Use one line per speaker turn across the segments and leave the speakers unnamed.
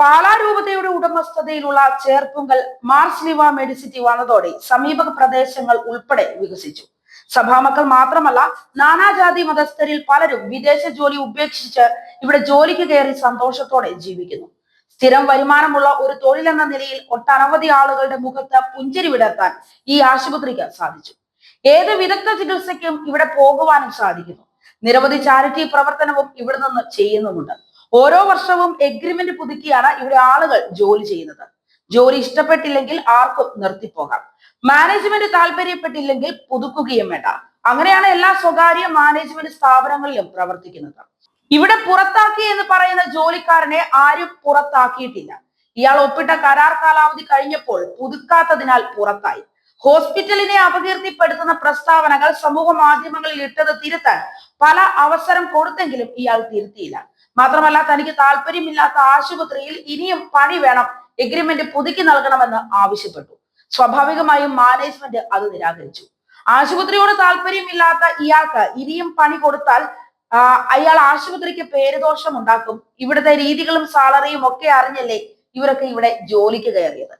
പാലാ രൂപതയുടെ ഉടമസ്ഥതയിലുള്ള Cherpunkal March ലിവ Medicity വന്നതോടെ സമീപ പ്രദേശങ്ങൾ ഉൾപ്പെടെ വികസിച്ചു. സഭാമക്കൾ മാത്രമല്ല നാനാജാതി മതസ്ഥരിൽ പലരും വിദേശ ജോലി ഉപേക്ഷിച്ച് ഇവിടെ ജോലിക്ക് കയറി സന്തോഷത്തോടെ ജീവിക്കുന്നു. സ്ഥിരം വരുമാനമുള്ള ഒരു തൊഴിലെന്ന നിലയിൽ ഒട്ടനവധി ആളുകളുടെ മുഖത്ത് പുഞ്ചിരി വിടർത്താൻ ഈ ആശുപത്രിക്ക് സാധിച്ചു. ഏത് വിദഗ്ധ ചികിത്സയ്ക്കും ഇവിടെ പോകുവാനും സാധിക്കുന്നു. നിരവധി ചാരിറ്റി പ്രവർത്തനവും ഇവിടെ നിന്ന് ചെയ്യുന്നുമുണ്ട്. ഓരോ വർഷവും എഗ്രിമെന്റ് പുതുക്കിയാണ് ഇവിടെ ആളുകൾ ജോലി ചെയ്യുന്നത്. ജോലി ഇഷ്ടപ്പെട്ടില്ലെങ്കിൽ ആർക്കും നിർത്തിപ്പോകാം. മാനേജ്മെന്റ് താല്പര്യപ്പെട്ടില്ലെങ്കിൽ പുതുക്കുകയും വേണ്ട. അങ്ങനെയാണ് എല്ലാ സ്വകാര്യ മാനേജ്മെന്റ് സ്ഥാപനങ്ങളിലും പ്രവർത്തിക്കുന്നത്. ഇവിടെ പുറത്താക്കി എന്ന് പറയുന്ന ജോലിക്കാരനെ ആരും പുറത്താക്കിയിട്ടില്ല. ഇയാൾ ഒപ്പിട്ട കരാർ കാലാവധി കഴിഞ്ഞപ്പോൾ പുതുക്കാത്തതിനാൽ പുറത്തായി. ഹോസ്പിറ്റലിനെ അപകീർത്തിപ്പെടുത്തുന്ന പ്രസ്താവനകൾ സമൂഹ മാധ്യമങ്ങളിൽ ഇട്ടത് തിരുത്താൻ പല അവസരം കൊടുത്തെങ്കിലും ഇയാൾ തിരുത്തിയില്ല. മാത്രമല്ല തനിക്ക് താല്പര്യമില്ലാത്ത ആശുപത്രിയിൽ ഇനിയും പണി വേണം എഗ്രിമെന്റ് പുതുക്കി നൽകണമെന്ന് ആവശ്യപ്പെട്ടു. സ്വാഭാവികമായും മാനേജ്മെന്റ് അത് നിരാകരിച്ചു. ആശുപത്രിയോട് താല്പര്യമില്ലാത്ത ഇയാൾക്ക് ഇനിയും പണി കൊടുത്താൽ അയാൾ ആശുപത്രിക്ക് പേരുദോഷം ഉണ്ടാക്കും. ഇവിടുത്തെ രീതികളും സാലറിയും ഒക്കെ അറിഞ്ഞല്ലേ ഇവരൊക്കെ ഇവിടെ ജോലിക്ക് കയറിയത്.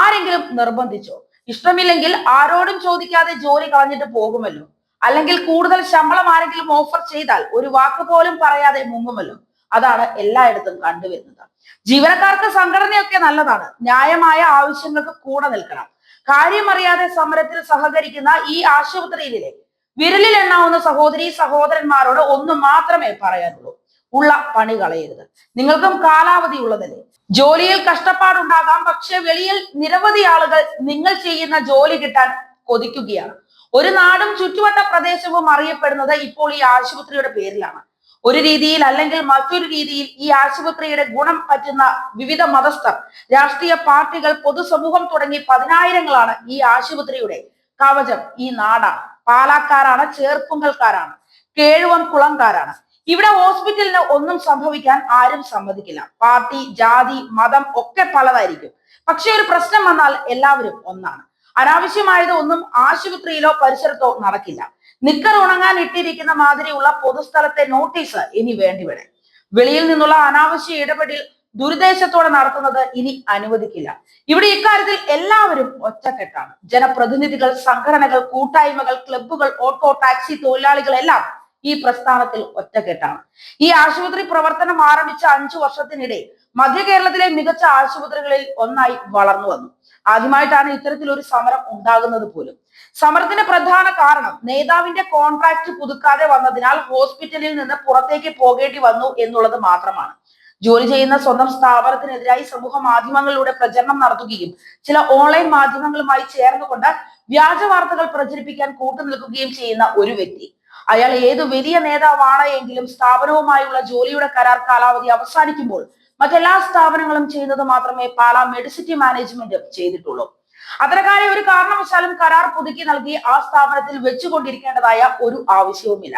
ആരെങ്കിലും നിർബന്ധിച്ചോ? ഇഷ്ടമില്ലെങ്കിൽ ആരോടും ചോദിക്കാതെ ജോലി കളഞ്ഞിട്ട് പോകുമല്ലോ. അല്ലെങ്കിൽ കൂടുതൽ ശമ്പളം ആരെങ്കിലും ഓഫർ ചെയ്താൽ ഒരു വാക്ക് പോലും പറയാതെ മുങ്ങുമല്ലോ. അതാണ് എല്ലായിടത്തും കണ്ടുവരുന്നത്. ജീവനക്കാർക്ക് സംഘടനയൊക്കെ നല്ലതാണ്. ന്യായമായ ആവശ്യങ്ങൾക്ക് കൂടെ നിൽക്കണം. കാര്യമറിയാതെ സമരത്തിൽ സഹകരിക്കുന്ന ഈ ആശുപത്രിയിലെ വിരലിൽ എണ്ണാവുന്ന സഹോദരി സഹോദരന്മാരോട് ഒന്ന് മാത്രമേ പറയാനുള്ളൂ. ഉള്ള പണി കളയരുത്. നിങ്ങൾക്കും കാലാവധി ഉള്ളതല്ലേ? ജോലിയിൽ കഷ്ടപ്പാടുണ്ടാകാം. പക്ഷെ വെളിയിൽ നിരവധി ആളുകൾ നിങ്ങൾ ചെയ്യുന്ന ജോലി കിട്ടാൻ കൊതിക്കുകയാണ്. ഒരു നാടും ചുറ്റുവട്ട പ്രദേശവും അറിയപ്പെടുന്നത് ഇപ്പോൾ ഈ ആശുപത്രിയുടെ പേരിലാണ്. ഒരു രീതിയിൽ അല്ലെങ്കിൽ മറ്റൊരു രീതിയിൽ ഈ ആശുപത്രിയുടെ ഗുണം പറ്റുന്ന വിവിധ മതസ്ഥർ രാഷ്ട്രീയ പാർട്ടികൾ പൊതുസമൂഹം തുടങ്ങി പതിനായിരങ്ങളാണ് ഈ ആശുപത്രിയുടെ കവചം ഈ നാടാണ്. പാലാക്കാരാണ് ചേർപ്പുങ്കൽക്കാരാണ് കേഴുവൻ കുളംകാരാണ്. ഇവിടെ ഹോസ്പിറ്റലിന് ഒന്നും സംഭവിക്കാൻ ആരും സമ്മതിക്കില്ല. പാർട്ടി ജാതി മതം ഒക്കെ പലതായിരിക്കും. പക്ഷെ ഒരു പ്രശ്നം വന്നാൽ എല്ലാവരും ഒന്നാണ്. അനാവശ്യമായത് ഒന്നും ആശുപത്രിയിലോ പരിസരത്തോ നടക്കില്ല. നിക്കർ ഉണങ്ങാൻ ഇട്ടിരിക്കുന്ന മാതിരിയുള്ള പൊതുസ്ഥലത്തെ നോട്ടീസ് ഇനി വേണ്ടിവിടെ വെളിയിൽ നിന്നുള്ള അനാവശ്യ ഇടപെടൽ ദുരുദ്ദേശത്തോടെ നടത്തുന്നത് ഇനി അനുവദിക്കില്ല. ഇവിടെ ഇക്കാര്യത്തിൽ എല്ലാവരും ഒറ്റക്കെട്ടാണ്. ജനപ്രതിനിധികൾ സംഘടനകൾ കൂട്ടായ്മകൾ ക്ലബ്ബുകൾ ഓട്ടോ ടാക്സി തൊഴിലാളികൾ എല്ലാം ഈ പ്രസ്ഥാനത്തിൽ ഒറ്റക്കെട്ടാണ്. ഈ ആശുപത്രി പ്രവർത്തനം ആരംഭിച്ച അഞ്ചു വർഷത്തിനിടെ മധ്യ കേരളത്തിലെ മികച്ച ആശുപത്രികളിൽ ഒന്നായി വളർന്നു വന്നു. ആദ്യമായിട്ടാണ് ഇത്തരത്തിലൊരു സമരം ഉണ്ടാകുന്നത് പോലും. സമരത്തിന്റെ പ്രധാന കാരണം നേതാവിന്റെ കോൺട്രാക്ട് പുതുക്കാതെ വന്നതിനാൽ ഹോസ്പിറ്റലിൽ നിന്ന് പുറത്തേക്ക് പോകേണ്ടി വന്നു എന്നുള്ളത് മാത്രമാണ്. ജോലി ചെയ്യുന്ന സ്വന്തം സ്ഥാപനത്തിനെതിരായി സമൂഹ മാധ്യമങ്ങളിലൂടെ പ്രചരണം നടത്തുകയും ചില ഓൺലൈൻ മാധ്യമങ്ങളുമായി ചേർന്നുകൊണ്ട് വ്യാജ വാർത്തകൾ പ്രചരിപ്പിക്കാൻ കൂട്ടുനിൽക്കുകയും ചെയ്യുന്ന ഒരു വ്യക്തി. അയാൾ ഏതു വലിയ നേതാവാണ് എങ്കിലും സ്ഥാപനവുമായുള്ള ജോലിയുടെ കരാർ കാലാവധി അവസാനിക്കുമ്പോൾ മറ്റെല്ലാ സ്ഥാപനങ്ങളും ചെയ്യുന്നത് മാത്രമേ പാല മെഡിസിറ്റി മാനേജ്മെന്റ് ചെയ്തിട്ടുള്ളൂ. അത്തരക്കാരെ ഒരു കാരണവശാലും കരാർ പുതുക്കി നൽകി ആ സ്ഥാപനത്തിൽ വെച്ചുകൊണ്ടിരിക്കേണ്ടതായ ഒരു ആവശ്യവുമില്ല.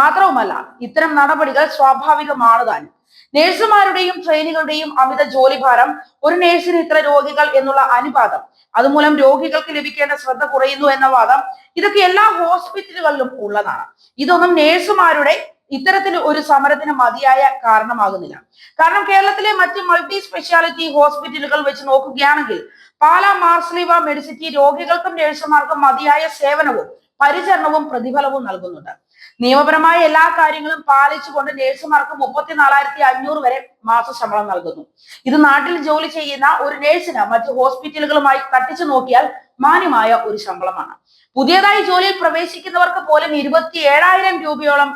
മാത്രവുമല്ല ഇത്തരം നടപടികൾ സ്വാഭാവികമാണ് താനും നേഴ്സുമാരുടെയും ട്രെയിനികളുടെയും അമിത ജോലിഭാരം ഒരു നേഴ്സിന് ഇത്ര രോഗികൾ എന്നുള്ള അനുപാതം അതുമൂലം രോഗികൾക്ക് ലഭിക്കേണ്ട ശ്രദ്ധ കുറയുന്നു എന്ന വാദം ഇതൊക്കെ എല്ലാ ഹോസ്പിറ്റലുകളിലും ഉള്ളതാണ്. ഇതൊന്നും നേഴ്സുമാരുടെ ഇത്തരത്തിൽ ഒരു സമരത്തിന് മതിയായ കാരണമാകുന്നില്ല. കാരണം കേരളത്തിലെ മറ്റ് മൾട്ടി സ്പെഷ്യാലിറ്റി ഹോസ്പിറ്റലുകൾ വെച്ച് നോക്കുകയാണെങ്കിൽ പാല മാർസ്ലീവ മെഡിസിറ്റി രോഗികൾക്കും നഴ്സുമാർക്കും മതിയായ സേവനവും പരിചരണവും പ്രതിഫലവും നൽകുന്നുണ്ട്. നിയമപരമായ എല്ലാ കാര്യങ്ങളും പാലിച്ചുകൊണ്ട് നഴ്സുമാർക്ക് മുപ്പത്തിനാലായിരത്തി അഞ്ഞൂറ് വരെ മാസ ശമ്പളം നൽകുന്നു. ഇത് നാട്ടിൽ ജോലി ചെയ്യുന്ന ഒരു നഴ്സിന് മറ്റ് ഹോസ്പിറ്റലുകളുമായി തട്ടിച്ചു നോക്കിയാൽ മാന്യമായ ഒരു ശമ്പളമാണ്. പുതിയതായി ജോലിയിൽ പ്രവേശിക്കുന്നവർക്ക് പോലും ഇരുപത്തി ഏഴായിരം രൂപയോളം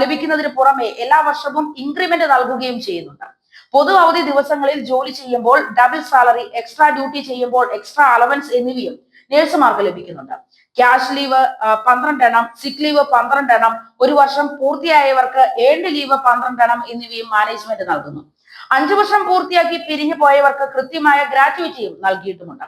ലഭിക്കുന്നതിന് പുറമെ എല്ലാ വർഷവും ഇൻക്രിമെന്റ് നൽകുകയും ചെയ്യുന്നുണ്ട്. പൊതു അവധി ദിവസങ്ങളിൽ ജോലി ചെയ്യുമ്പോൾ ഡബിൾ സാലറി എക്സ്ട്രാ ഡ്യൂട്ടി ചെയ്യുമ്പോൾ എക്സ്ട്രാ അലവൻസ് എന്നിവയും നഴ്സുമാർക്ക് ലഭിക്കുന്നുണ്ട്. ക്യാഷ് ലീവ് പന്ത്രണ്ട് എണ്ണം സിക്ക് ലീവ് പന്ത്രണ്ട് എണ്ണം ഒരു വർഷം പൂർത്തിയായവർക്ക് ഏണ്ട് ലീവ് പന്ത്രണ്ട് എണ്ണം എന്നിവയും മാനേജ്മെന്റ് നൽകുന്നു. അഞ്ചു വർഷം പൂർത്തിയാക്കി പിരിഞ്ഞു പോയവർക്ക് കൃത്യമായ ഗ്രാറ്റുവിറ്റിയും നൽകിയിട്ടുമുണ്ട്.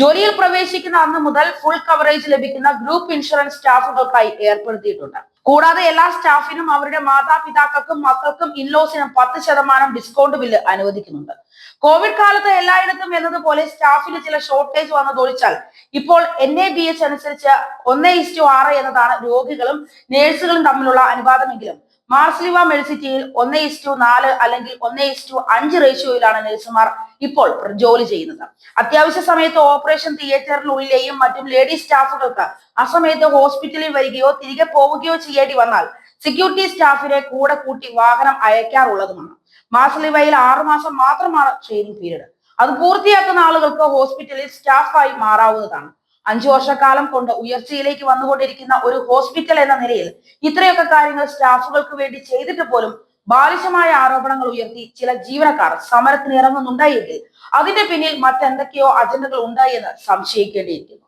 ജോലിയിൽ പ്രവേശിക്കുന്ന അന്ന് മുതൽ ഫുൾ കവറേജ് ലഭിക്കുന്ന ഗ്രൂപ്പ് ഇൻഷുറൻസ് സ്റ്റാഫുകൾക്കായി ഏർപ്പെടുത്തിയിട്ടുണ്ട്. കൂടാതെ എല്ലാ സ്റ്റാഫിനും അവരുടെ മാതാപിതാക്കൾക്കും മക്കൾക്കും ഇൻലോസിനും പത്ത് ശതമാനം ഡിസ്കൗണ്ട് ബില്ല് അനുവദിക്കുന്നുണ്ട്. കോവിഡ് കാലത്ത് എല്ലായിടത്തും എന്നതുപോലെ സ്റ്റാഫിന് ചില ഷോർട്ടേജ് വന്നതൊഴിച്ചാൽ ഇപ്പോൾ എൻ എ ബി എച്ച് അനുസരിച്ച് ഒന്ന് ഇസ്റ്റു ആറ് എന്നതാണ് രോഗികളും നേഴ്സുകളും തമ്മിലുള്ള അനുപാതമെങ്കിലും മാർസ്ലിവ മെഡിസിറ്റിയിൽ ഒന്ന് ഇസ്റ്റു നാല് അല്ലെങ്കിൽ ഒന്ന് ഇസ്റ്റു അഞ്ച് റേഷ്യോയിലാണ് നഴ്സുമാർ ഇപ്പോൾ ജോലി ചെയ്യുന്നത്. അത്യാവശ്യ സമയത്ത് ഓപ്പറേഷൻ തിയേറ്ററിനുള്ളിലെയും മറ്റും ലേഡീസ് സ്റ്റാഫുകൾക്ക് ആ സമയത്ത് ഹോസ്പിറ്റലിൽ വരികയോ തിരികെ പോവുകയോ ചെയ്യേണ്ടി വന്നാൽ സെക്യൂരിറ്റി സ്റ്റാഫിനെ കൂടെ കൂട്ടി വാഹനം അയക്കാറുള്ളതുമാണ്. മാർസ്ലിവയിൽ ആറുമാസം മാത്രമാണ് ട്രെയിനിങ് പീരീഡ്. അത് പൂർത്തിയാക്കുന്ന ആളുകൾക്ക് ഹോസ്പിറ്റലിൽ സ്റ്റാഫായി മാറാവുന്നതാണ്. അഞ്ചു വർഷക്കാലം കൊണ്ട് ഉയർച്ചയിലേക്ക് വന്നുകൊണ്ടിരിക്കുന്ന ഒരു ഹോസ്പിറ്റൽ എന്ന നിലയിൽ ഇത്രയൊക്കെ കാര്യങ്ങൾ സ്റ്റാഫുകൾക്ക് വേണ്ടി ചെയ്തിട്ട് പോലും ബാലിശമായ ആരോപണങ്ങൾ ഉയർത്തി ചില ജീവനക്കാർ സമരത്തിന് ഇറങ്ങുന്നുണ്ടായെങ്കിൽ അതിന്റെ പിന്നിൽ മറ്റെന്തൊക്കെയോ അജണ്ടകൾ ഉണ്ടായി എന്ന് സംശയിക്കേണ്ടിയിരിക്കുന്നു.